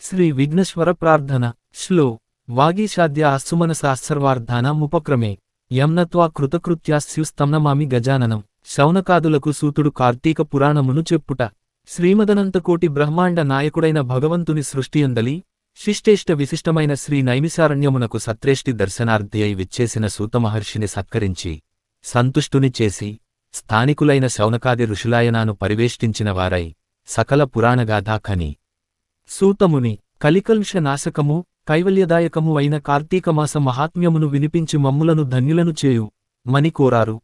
శ్రీ విఘ్నేశ్వర ప్రార్థన శ్లో వాగీషాద్య ముపక్రమే. యమ్నత్వా కృతకృత్యాస్యుస్తమ్నమామి గజాననం. శౌనకాదులకు సూతుడు కార్తీక పురాణమును చెప్పుట. శ్రీమదనంతకోటి బ్రహ్మాండ నాయకుడైన భగవంతుని సృష్టియందలి శిష్టేష్ట విశిష్టమైన శ్రీ నైమిసారణ్యమునకు సత్రేష్టి దర్శనార్థియై విచ్చేసిన సూతమహర్షిని సత్కరించి సంతుష్టుని చేసి స్థానికులైన శౌనకాది ఋషులాయనాను పరివేష్టించిన వారై సకల పురాణగాథాఖని సూతముని కలికల్ష నాశకము కైవల్యదాయకము అయిన కార్తీకమాస మహాత్మ్యమును వినిపించి మమ్ములను ధన్యులను చేయు మని కోరారు.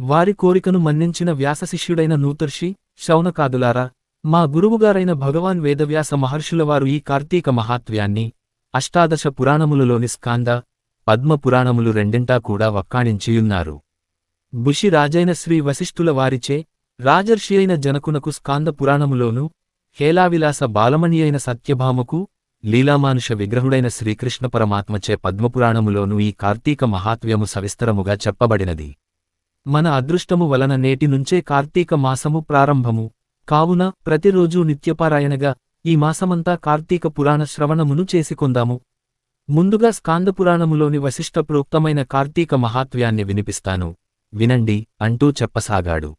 వారి కోరికను మన్నించిన వ్యాసశిష్యుడైన నూతర్షి శౌనకాదులారా మా గురువుగారైన భగవాన్ వేదవ్యాస మహర్షులవారు ఈ కార్తీక మహాత్వ్యాన్ని అష్టాదశ పురాణములలోని స్కాంద పద్మ పురాణములు రెండింటా కూడా వక్కాణించియున్నారు. బుషి రాజైన శ్రీ వశిష్ఠుల వారిచే రాజర్షి అయిన జనకునకు స్కాంద పురాణములోనూ హేలావిలాస బాలమణి అయిన సత్యభామకు లీలామానుష విగ్రహుడైన శ్రీకృష్ణ పరమాత్మచే పద్మపురాణములోను ఈ కార్తీక మహాత్వ్యము సవిస్తరముగా చెప్పబడినది. మన అదృష్టము వలన నేటి నుంచే కార్తీక మాసము ప్రారంభము. కావున ప్రతిరోజూ నిత్యపారాయణగా ఈ మాసమంతా కార్తీక పురాణ శ్రవణమును చేసికొందాము. ముందుగా స్కాందపురాణములోని వశిష్ఠ ప్రోక్తమైన కార్తీక మహాత్వ్యాన్ని వినిపిస్తాను. వినండి అంటూ చెప్పసాగాడు.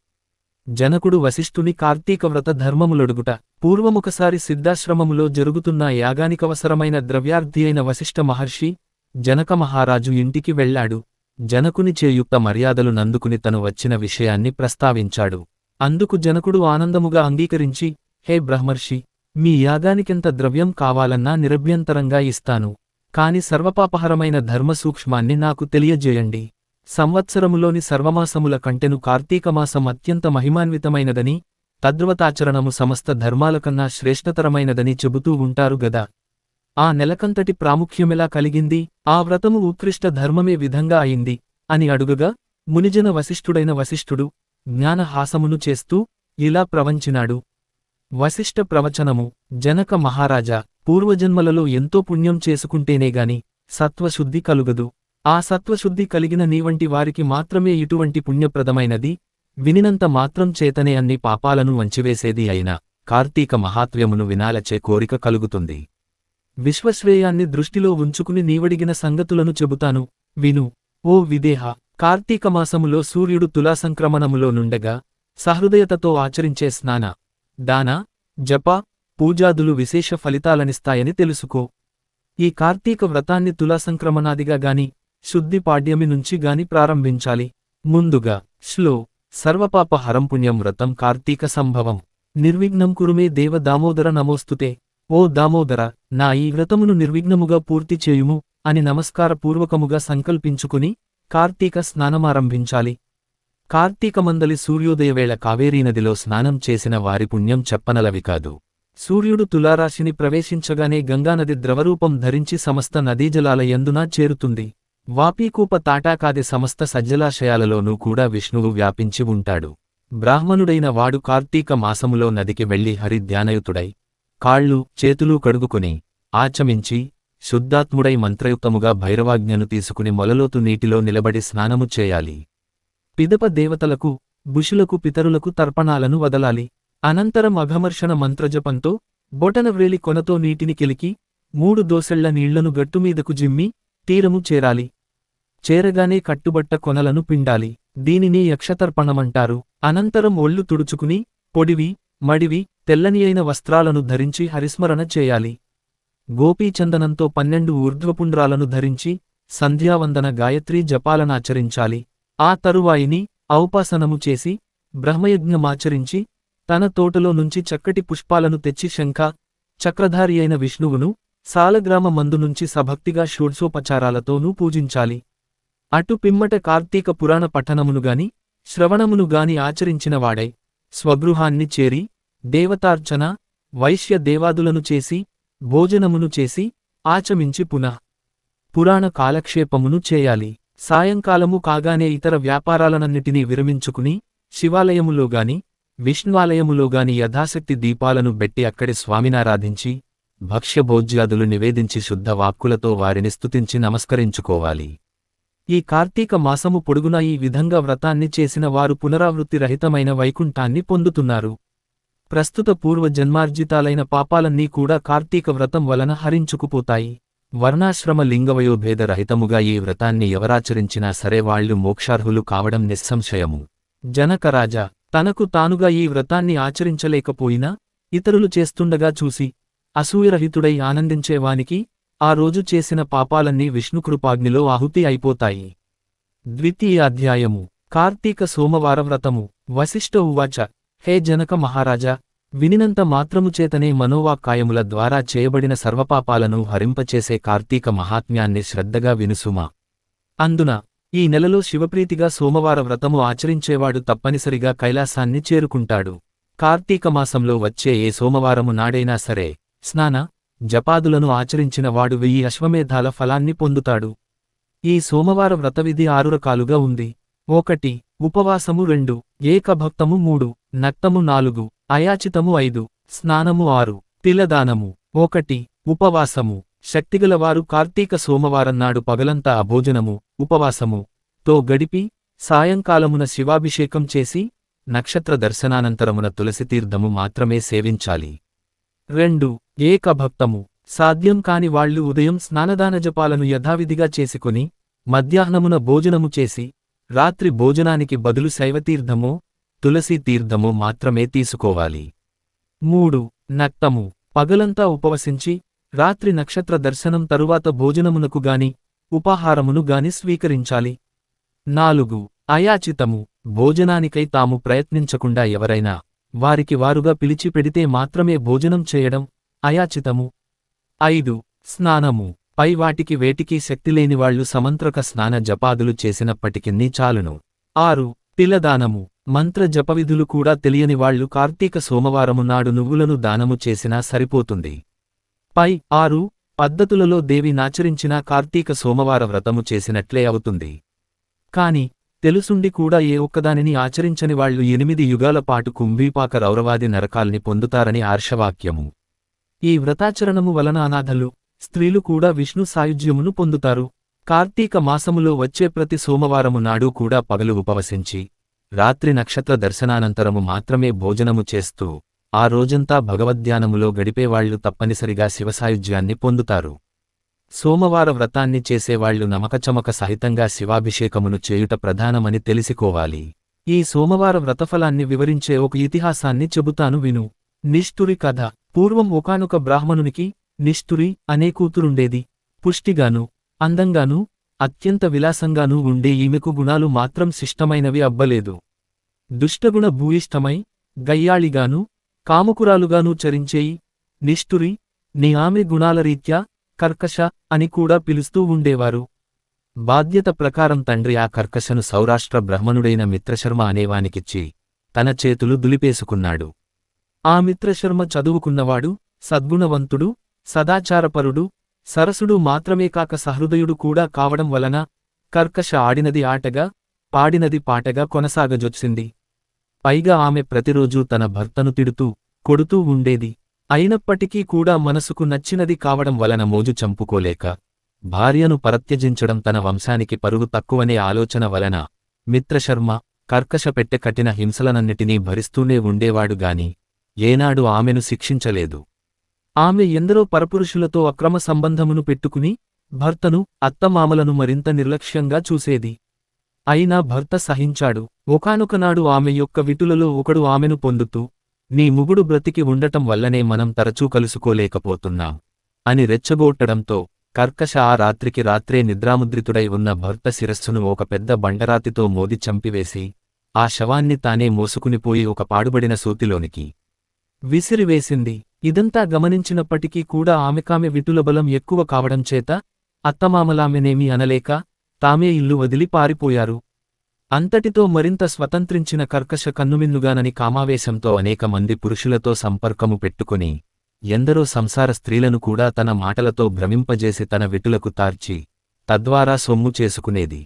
జనకుడు వశిష్ఠుని కార్తీకవ్రత ధర్మములొడుగుట పూర్వముకసారి సిద్ధాశ్రమములో జరుగుతున్న యాగానికవసరమైన ద్రవ్యార్థి అయిన వశిష్ఠ మహర్షి జనక మహారాజు ఇంటికి వెళ్ళాడు. జనకుని చేయుక్త మర్యాదలు నందుకుని తను వచ్చిన విషయాన్ని ప్రస్తావించాడు. అందుకు జనకుడు ఆనందముగా అంగీకరించి హే బ్రహ్మర్షి మీ యాగానికెంత ద్రవ్యం కావాలన్నా నిరభ్యంతరంగా ఇస్తాను. కాని సర్వపాపహరమైన ధర్మసూక్ష్మాన్ని నాకు తెలియజేయండి. సంవత్సరములోని సర్వమాసముల కంటెను కార్తీకమాసం అత్యంత మహిమాన్వితమైనదని తద్వతాచరణము సమస్త ధర్మాలకన్నా శ్రేష్టతరమైనదని చెబుతూ ఉంటారు గదా. ఆ నెలకంతటి ప్రాముఖ్యమెలా కలిగింది? ఆ వ్రతము ఉత్కృష్ట ధర్మమే విధంగా అయింది అని అడుగగా మునిజన వశిష్ఠుడైన వశిష్ఠుడు జ్ఞానహాసమును చేస్తూ ఇలా ప్రవంచినాడు. వశిష్ఠ ప్రవచనము జనక మహారాజా పూర్వజన్మలలో ఎంతో పుణ్యం చేసుకుంటేనేగాని సత్వశుద్ధి కలుగదు. ఆ సత్వశుద్ధి కలిగిన నీవంటి వారికి మాత్రమే ఇటువంటి పుణ్యప్రదమైనది. వినినంత మాత్రం చేతనే అన్ని పాపాలను వంచివేసేది అయిన కార్తీక మహాత్వ్యమును వినాలచే కోరిక కలుగుతుంది. విశ్వశ్రేయాన్ని దృష్టిలో ఉంచుకుని నీవడిగిన సంగతులను చెబుతాను. విను ఓ విదేహ! కార్తీక మాసములో సూర్యుడు తులాసంక్రమణములో నుండగా సహృదయతతో ఆచరించే స్నాన దాన జప పూజాదులు విశేష ఫలితాలనిస్తాయని తెలుసుకో. ఈ కార్తీక వ్రతాన్ని తులాసంక్రమణాదిగా గాని శుద్ధి పాడ్యమి నుంచి గాని ప్రారంభించాలి. ముందుగా శ్లో సర్వపాప హరంపుణ్యం వ్రతం కార్తీక సంభవం. నిర్విఘ్నం కురుమే దేవ దామోదర నమోస్తుతే. ఓ దామోదర నా ఈ వ్రతమును నిర్విఘ్నముగా పూర్తి చేయుము అని నమస్కారపూర్వకముగా సంకల్పించుకుని కార్తీక స్నానమారంభించాలి. కార్తీకమందలి సూర్యోదయవేళ కావేరీ నదిలో స్నానం చేసిన వారి పుణ్యం చెప్పనలవి కాదు. సూర్యుడు తులారాశిని ప్రవేశించగానే గంగానది ద్రవరూపం ధరించి సమస్త నదీజలాల యందునా చేరుతుంది. వాపీకూప తాటాకాది సమస్త సజ్జలాశయాలలోనూ కూడా విష్ణువు వ్యాపించి ఉంటాడు. బ్రాహ్మణుడైన వాడు కార్తీక మాసములో నదికి వెళ్ళి హరిధ్యానయుతుడై కాళ్ళు చేతులు కడుగుకుని ఆచమించి శుద్ధాత్ముడై మంత్రయుక్తముగా భైరవాజ్ఞను తీసుకుని మొలలోతు నీటిలో నిలబడి స్నానము చేయాలి. పిదప దేవతలకు బుషులకు పితరులకు తర్పణాలను వదలాలి. అనంతరం అఘమర్షణ మంత్రజపంతో బొటనవ్రేలి కొనతో నీటిని కిలికి మూడు దోసెళ్ళ నీళ్ళను గట్టుమీదకు జిమ్మి తీరము చేరాలి. చేరగానే కట్టుబట్ట కొనలను పిండాలి. దీనిని యక్షతర్పణమంటారు. అనంతరం ఒళ్ళు తుడుచుకుని పొడివి మడివి తెల్లని అయిన వస్త్రాలను ధరించి హరిస్మరణ చేయాలి. గోపీచందనంతో పన్నెండు ఊర్ధ్వపుండ్రాలను ధరించి సంధ్యావందన గాయత్రీ జపాలనాచరించాలి ఆ తరువాయిని ఔపాసనము చేసి బ్రహ్మయజ్ఞమాచరించి తన తోటలో నుంచి చక్కటి పుష్పాలను తెచ్చి శంఖ చక్రధారి అయిన విష్ణువును సాలగ్రామ మందు నుంచి సభక్తిగా షోడ్సోపచారాలతోనూ పూజించాలి. అటు పిమ్మట కార్తీక పురాణ పఠనమునుగాని శ్రవణమునుగాని ఆచరించినవాడై స్వగృహాన్ని చేరి దేవతార్చన వైశ్య దేవాదులను చేసి భోజనమును చేసి ఆచమించి పునః పురాణ కాలక్షేపమును చేయాలి. సాయంకాలము కాగానే ఇతర వ్యాపారాలనన్నిటినీ విరమించుకుని శివాలయములోగాని విష్ణువాలయములోగాని యథాశక్తి దీపాలను బెట్టి అక్కడి స్వామినారాధించి భక్ష్యభోజ్యాదులు నివేదించి శుద్ధ వాక్కులతో వారిని స్తుతించి నమస్కరించుకోవాలి. ఈ కార్తీక మాసము పొడుగునా ఈ విధంగా వ్రతాన్ని చేసిన వారు పునరావృత్తి రహితమైన వైకుంఠాన్ని పొందుతున్నారు. ప్రస్తుత పూర్వ జన్మార్జితాలైన పాపాలన్నీ కూడా కార్తీక వ్రతం వలన హరించుకుపోతాయి. వర్ణాశ్రమ లింగవయోభేద రహితముగా ఈ వ్రతాన్ని ఎవరాచరించినా సరే వాళ్ళు మోక్షార్హులు కావడం నిస్సంశయము. జనకరాజా తనకు తానుగా ఈ వ్రతాన్ని ఆచరించలేకపోయినా ఇతరులు చేస్తుండగా చూసి అసూయరహితుడై ఆనందించేవానికి ఆ రోజు చేసిన పాపాలన్నీ విష్ణుకృపాగ్నిలో ఆహుతి అయిపోతాయి. ద్వితీయాధ్యాయము కార్తీక సోమవార వ్రతము. వశిష్ఠ ఉవాచ. హే జనక మహారాజా! వినినంత మాత్రము చేతనే ద్వారా చేయబడిన సర్వపాపాలను హరింపచేసే కార్తీక మహాత్మ్యాన్ని శ్రద్ధగా వినుసుమా? అందున ఈ నెలలో శివప్రీతిగా సోమవార వ్రతము ఆచరించేవాడు తప్పనిసరిగా కైలాసాన్ని చేరుకుంటాడు. కార్తీక మాసంలో వచ్చే ఏ సోమవారము నాడైనా సరే స్నాన జపాదులను ఆచరించిన వాడు వెయ్యి అశ్వమేధాల ఫలాన్ని పొందుతాడు. ఈ సోమవార వ్రతవిధి ఆరు రకాలుగా ఉంది. ఒకటి ఉపవాసము రెండు ఏకభక్తము మూడు నక్తము నాలుగు అయాచితము ఐదు స్నానము ఆరు తిలదానము. ఒకటి ఉపవాసము. శక్తిగలవారు కార్తీక సోమవారం నాడు పగలంతా అభోజనము ఉపవాసము. తో గడిపి సాయంకాలమున శివాభిషేకం చేసి నక్షత్ర దర్శనానంతరమున తులసితీర్థము మాత్రమే సేవించాలి. రెండు ఏకభక్తము. సాధ్యం కాని వాళ్ళు ఉదయం స్నానదాన జపాలను యథావిధిగా చేసుకుని మధ్యాహ్నమున భోజనము చేసి రాత్రి భోజనానికి బదులు శైవతీర్థమో తులసీ తీర్థమో మాత్రమే తీసుకోవాలి. మూడు నక్తము. పగలంతా ఉపవసించి రాత్రి నక్షత్ర దర్శనం తరువాత భోజనమునకు గాని ఉపాహారమును గాని స్వీకరించాలి. నాలుగు అయాచితము. భోజనానికై తాము ప్రయత్నించకుండా ఎవరైనా వారికి వారుగా పిలిచి పెడితే మాత్రమే భోజనం చేయడం అయాచితము. ఐదు. స్నానము. పై వాటికి వేటికి శక్తిలేని వాళ్ళు సమంత్రక స్నాన జపాదులు చేసినప్పటికిన్ని చాలును. ఆరు. తిలదానము. మంత్ర జపవిధులు కూడా తెలియని వాళ్ళు కార్తీక సోమవారము నాడు నువ్వులను దానము చేసినా సరిపోతుంది. పై ఆరు. పద్ధతులలో దేవి నాచరించిన కార్తీక సోమవార వ్రతము చేసినట్లే అవుతుంది. కాని తెలుసుండి కూడా ఏ ఒక్కదానిని ఆచరించని వాళ్ళు ఎనిమిది యుగాల పాటు కుంభీపాక రౌరవాది నరకాల్ని పొందుతారని ఆర్షవాక్యము. ఈ వ్రతాచరణము వలన అనాథలు స్త్రీలు కూడా విష్ణు సాయుధ్యమును పొందుతారు. కార్తీక మాసములో వచ్చే ప్రతి సోమవారము నాడు కూడా పగలు ఉపవసించి రాత్రి నక్షత్ర దర్శనానంతరము మాత్రమే భోజనము చేస్తూ ఆ రోజంతా భగవద్ధ్యానములో గడిపేవాళ్ళు తప్పనిసరిగా శివసాయుధ్యాన్ని పొందుతారు. సోమవార వ్రతాన్ని చేసేవాళ్ళు నమకచమక సహితంగా శివాభిషేకమును చేయుట ప్రధానమని తెలిసికోవాలి. ఈ సోమవార వ్రతఫలాన్ని వివరించే ఒక ఇతిహాసాన్ని చెబుతాను విను. నిష్ఠురి కథ. పూర్వం ఒకానొక బ్రాహ్మణునికి నిష్ఠురి అనే కూతురుండేది. పుష్టిగాను అందంగానూ అత్యంత విలాసంగానూ ఉండే ఈమెకు గుణాలు మాత్రం శిష్టమైనవి అబ్బలేదు. దుష్టగుణ భూయిష్టమై గయ్యాళిగాను కాముకురాలుగానూ చరించేయి. నిష్ఠురి నీ ఆమె గుణాల రీత్యా కర్కశ అని కూడా పిలుస్తూ ఉండేవారు. బాధ్యత ప్రకారం తండ్రి ఆ కర్కశను సౌరాష్ట్ర బ్రహ్మణుడైన మిత్రశర్మ అనేవానికిచ్చి తన చేతులు దులిపేసుకున్నాడు. ఆ మిత్రశర్మ చదువుకున్నవాడు సద్గుణవంతుడు సదాచారపరుడు సరసుడు మాత్రమే కాక సహృదయుడు కూడా కావడం వలన కర్కశ ఆడినది ఆటగా పాడినది పాటగా కొనసాగజొచ్చింది. పైగా ఆమె ప్రతిరోజూ తన భర్తను తిడుతూ కొడుతూ ఉండేది. అయినప్పటికీ కూడా మనసుకు నచ్చినది కావడం వలన మోజు చంపుకోలేక భార్యను పరత్యజించడం తన వంశానికి పరుగు తక్కువనే ఆలోచన వలన మిత్రశర్మ కర్కశ పెట్టె కట్టిన హింసలనన్నిటినీ భరిస్తూనే ఉండేవాడు గాని ఏనాడు ఆమెను శిక్షించలేదు. ఆమె ఎందరో పరపురుషులతో అక్రమ సంబంధమును పెట్టుకుని భర్తను అత్తమామలను మరింత నిర్లక్ష్యంగా చూసేది. అయినా భర్త సహించాడు. ఒకానొకనాడు ఆమె యొక్క విటులలో ఒకడు ఆమెను పొందుతూ నీ ముగుడు బ్రతికి ఉండటం వల్లనే మనం తరచూ కలుసుకోలేకపోతున్నాం. అని రెచ్చగొట్టడంతో కర్కశ ఆ రాత్రికి రాత్రే నిద్రాముద్రితుడై ఉన్న భర్త శిరస్సును ఒక పెద్ద బండరాతితో మోది చంపివేసి ఆ శవాన్ని తానే మోసుకునిపోయి ఒక పాడుబడిన సూతిలోనికి విసిరివేసింది. ఇదంతా గమనించినప్పటికీ కూడా ఆమెకామె విటుల బలం ఎక్కువ కావడం చేత అత్తమామలామెనేమీ అనలేక తామే ఇల్లు వదిలి పారిపోయారు. అంతటితో మరింత స్వతంత్రించిన కర్కశ కన్నుమిన్నుగానని కామావేశంతో అనేక మంది పురుషులతో సంపర్కము పెట్టుకుని ఎందరో సంసార స్త్రీలను కూడా తన మాటలతో భ్రమింపజేసి తన విటులకు తార్చి తద్వారా సొమ్ము చేసుకునేది.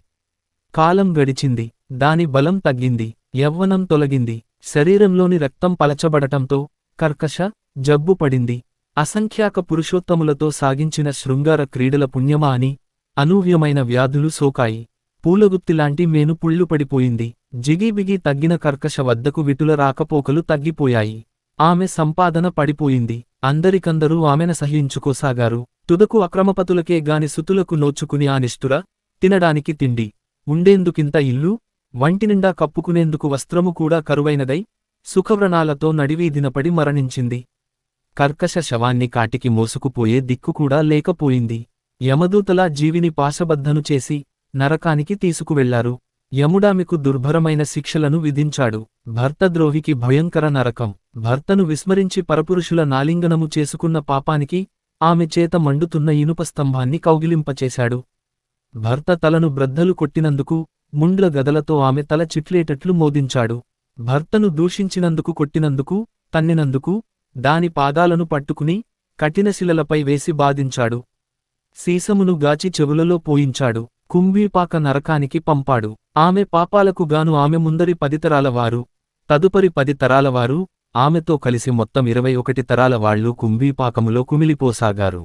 కాలం గడిచింది దాని బలం తగ్గింది యవ్వనం తొలగింది శరీరంలోని రక్తం పలచబడటంతో కర్కశ జబ్బు పడింది. అసంఖ్యాక పురుషోత్తములతో సాగించిన శృంగార క్రీడల పుణ్యమా అని అనూహ్యమైన వ్యాధులు సోకాయి. పూలగుత్తిలాంటి మేను పుళ్ళు పడిపోయింది. జిగిబిగి తగ్గిన కర్కశ వద్దకు విటుల రాకపోకలు తగ్గిపోయాయి. ఆమె సంపాదన పడిపోయింది. అందరికందరూ ఆమెన సహించుకోసాగారు. తుదకు అక్రమపతులకే గాని సుతులకు నోచుకుని ఆ నిష్ఠుర తినడానికి తిండి. ఉండేందుకింత ఇల్లు? వంటినిండా కప్పుకునేందుకు వస్త్రము కూడా కరువైనదై సుఖవ్రణాలతో నడివీధినపడి మరణించింది. కర్కశ శవాన్ని కాటికి మోసుకుపోయే దిక్కు కూడా లేకపోయింది. యమదూతలా జీవిని పాశబద్ధను చేసి నరకానికి తీసుకువెళ్ళారు. యముడామెకు దుర్భరమైన శిక్షలను విధించాడు. భర్తద్రోహికి భయంకర నరకం. భర్తను విస్మరించి పరపురుషుల నాలింగనము చేసుకున్న పాపానికి ఆమె చేత మండుతున్న ఇనుప స్తంభాన్ని కౌగిలింపచేశాడు. భర్త తలను బ్రద్దలు కొట్టినందుకు ముండ్ల గదలతో ఆమె తల చిట్లేటట్లు మోదించాడు. భర్తను దూషించినందుకు కొట్టినందుకు తన్నినందుకు దాని పాదాలను పట్టుకుని కఠినశిలలపై వేసి బాధించాడు. సీసమును గాచి చెవులలో పోయించాడు. కుంభీపాక నరకానికి పంపాడు. ఆమె పాపాలకు గాను ఆమె ముందరి పది తరాల వారు తదుపరి పది తరాల వారు ఆమెతో కలిసి మొత్తం ఇరవై ఒకటి తరాల వాళ్ళు కుంభీపాకములో కుమిలిపోసాగారు.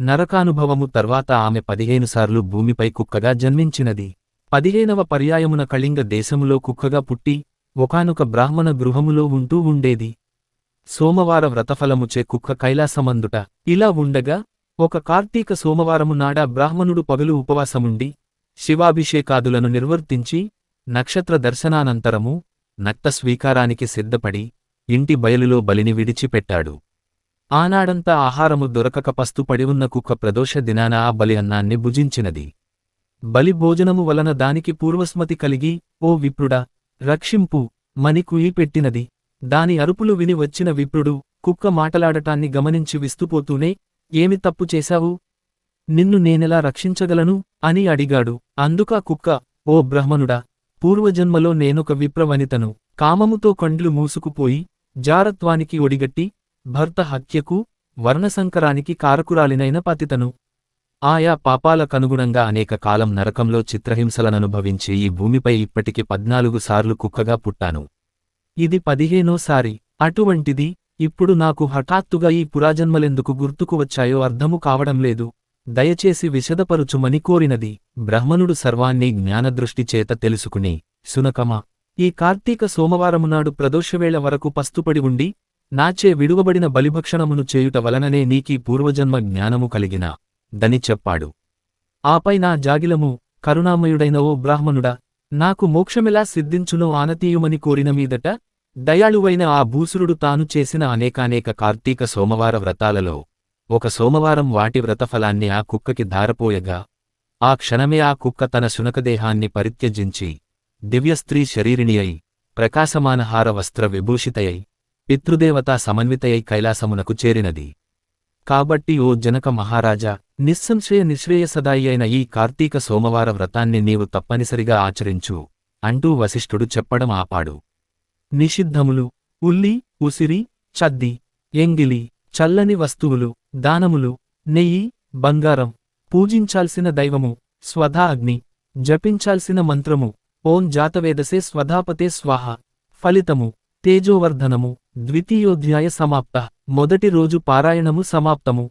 నరకానుభవము తర్వాత ఆమె పదిహేను సార్లు భూమిపై కుక్కగా జన్మించినది. పదిహేనవ పర్యాయమున కళింగ దేశములో కుక్కగా పుట్టి ఒకానొక బ్రాహ్మణ గృహములో ఉంటూ ఉండేది. సోమవార వ్రతఫలముచే కుక్క కైలాసమందుట ఇలా ఉండగా ఒక కార్తీక సోమవారము నాడ బ్రాహ్మణుడు పగలు ఉపవాసముండి శివాభిషేకాదులను నిర్వర్తించి నక్షత్ర దర్శనానంతరము నక్త స్వీకారానికి సిద్ధపడి ఇంటి బయలులో బలిని విడిచిపెట్టాడు. ఆనాడంతా ఆహారము దొరకక పస్తుపడి ఉన్న కుక్క ప్రదోష దినాన ఆ బలి అన్నాన్ని భుజించినది. బలి భోజనము వలన దానికి పూర్వస్మతి కలిగి ఓ విప్రుడా రక్షింపు మని కుయి పెట్టినది. దాని అరుపులు విని వచ్చిన విప్రుడు కుక్క మాటలాడటాన్ని గమనించి విస్తుపోతూనే ఏమి తప్పు చేశావు? నిన్ను నేనెలా రక్షించగలను? అని అడిగాడు. అందుకా కుక్క ఓ బ్రహ్మనుడా పూర్వజన్మలో నేనొక విప్రవనితను. కామముతో కండ్లు మూసుకుపోయి జారత్వానికి ఒడిగట్టి భర్త హత్యకు వర్ణసంకరానికి కారకురాలినైన పతితను. ఆయా పాపాలకనుగుణంగా అనేక కాలం నరకంలో చిత్రహింసలననుభవించి ఈ భూమిపై ఇప్పటికి పద్నాలుగు సార్లు కుక్కగా పుట్టాను. ఇది పదిహేనోసారి అటువంటిది ఇప్పుడు నాకు హఠాత్తుగా ఈ పురాజన్మలెందుకు గుర్తుకు వచ్చాయో అర్థము కావడం లేదు. దయచేసి విశదపరుచుమని కోరినది. బ్రహ్మనుడు సర్వాన్ని జ్ఞానదృష్టి చేత తెలుసుకుని సునకమా ఈ కార్తీక సోమవారమునాడు ప్రదోషవేళ వరకు పస్తుపడి ఉండి నాచే విడువబడిన బలిభక్షణమును చేయుట వలననే నీకీ పూర్వజన్మ జ్ఞానము కలిగిన దని చెప్పాడు. ఆపై నా జాగిలము కరుణామయుడైన ఓ బ్రాహ్మణుడా నాకు మోక్షమెలా సిద్ధించునో ఆనతీయుమని కోరిన మీదట దయాళువైన ఆ భూసురుడు తాను చేసిన అనేకానేక కార్తీక సోమవార వ్రతాలలో ఒక సోమవారం వాటి వ్రతఫలాన్ని ఆ కుక్కకి ధారపోయగా ఆ క్షణమే ఆ కుక్క తన శునకదేహాన్ని పరిత్యజించి దివ్యస్త్రీ శరీరిణి అయి ప్రకాశమానహార వస్త్ర విభూషితయై పితృదేవతా సమన్వితయై కైలాసమునకు చేరినది. కాబట్టి ఓ జనక మహారాజా నిస్సంశయ నిశ్రేయసదాయి అయిన ఈ కార్తీక సోమవార వ్రతాన్ని నీవు తప్పనిసరిగా ఆచరించు అంటూ వశిష్ఠుడు చెప్పడం ఆపాడు. నిషిద్ధములు ఉల్లి ఉసిరి చద్ది ఎంగిలి చల్లని వస్తువులు దానములు నెయ్యి బంగారం పూజించాల్సిన దైవము స్వధా అగ్ని జపించాల్సిన మంత్రము ఓం జాతవేదసే స్వధాపతే స్వాహ ఫలితము తేజోవర్ధనము ద్వితీయోధ్యాయ సమాప్త మొదటి రోజు పారాయణము సమాప్తము.